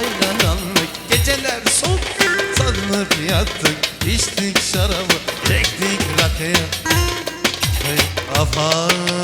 aynalandık Geceler soğuk sanıp yattık İçtik şarabı çektik rakıya. Hey afan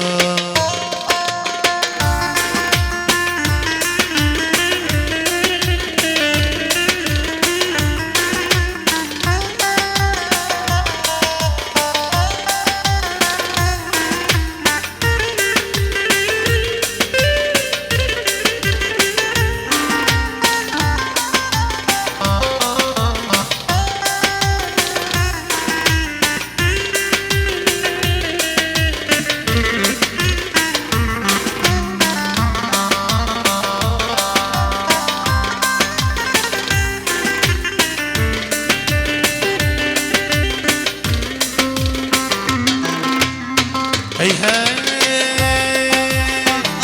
Hey hey.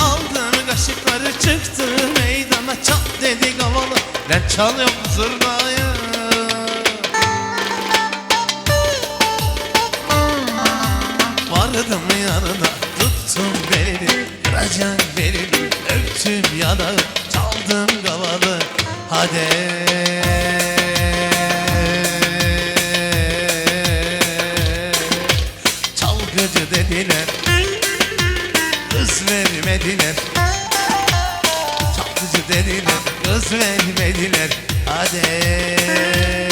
Aldım kaşıkları çıktı meydana Çal dedi havalı Ben çalıyorum zurnayı? Vardım yanına tuttum belini Kıracak belini öptüm yanağı Çaldım kavalı hadi Dediler Kız vermediler. Çalgıcı dediler. Kız vermediler. Hadi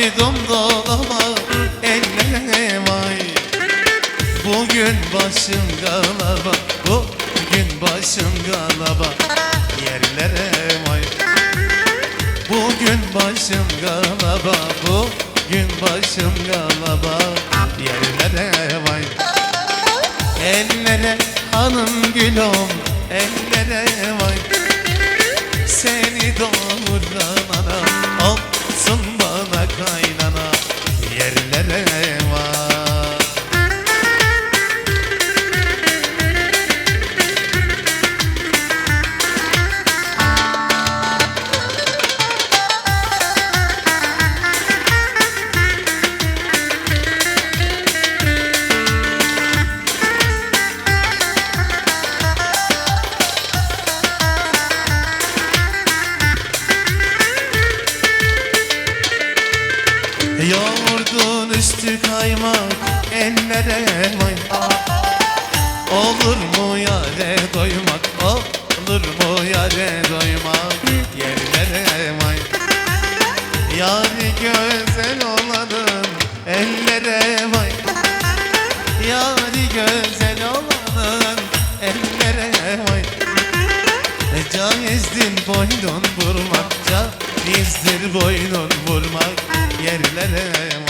Koydum dolaba ellere vay Bugün başım galaba Bugün başım galaba. Yerlere vay Bugün başım galaba Bugün başım galaba. Yerlere vay Ellere hanım gülüm Ellere vay. Seni doğuran ana Olsun i kind. Üstü kaymak ellere vay Olur mu yare doymak? Olur mu yare doymak? Yerlere vay Yari güzel olanın ellere vay Yari güzel olanın ellere vay e Caizdir boynun vurmak Caizdir boynun vurmak. Yerlere